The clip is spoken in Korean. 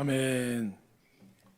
아멘.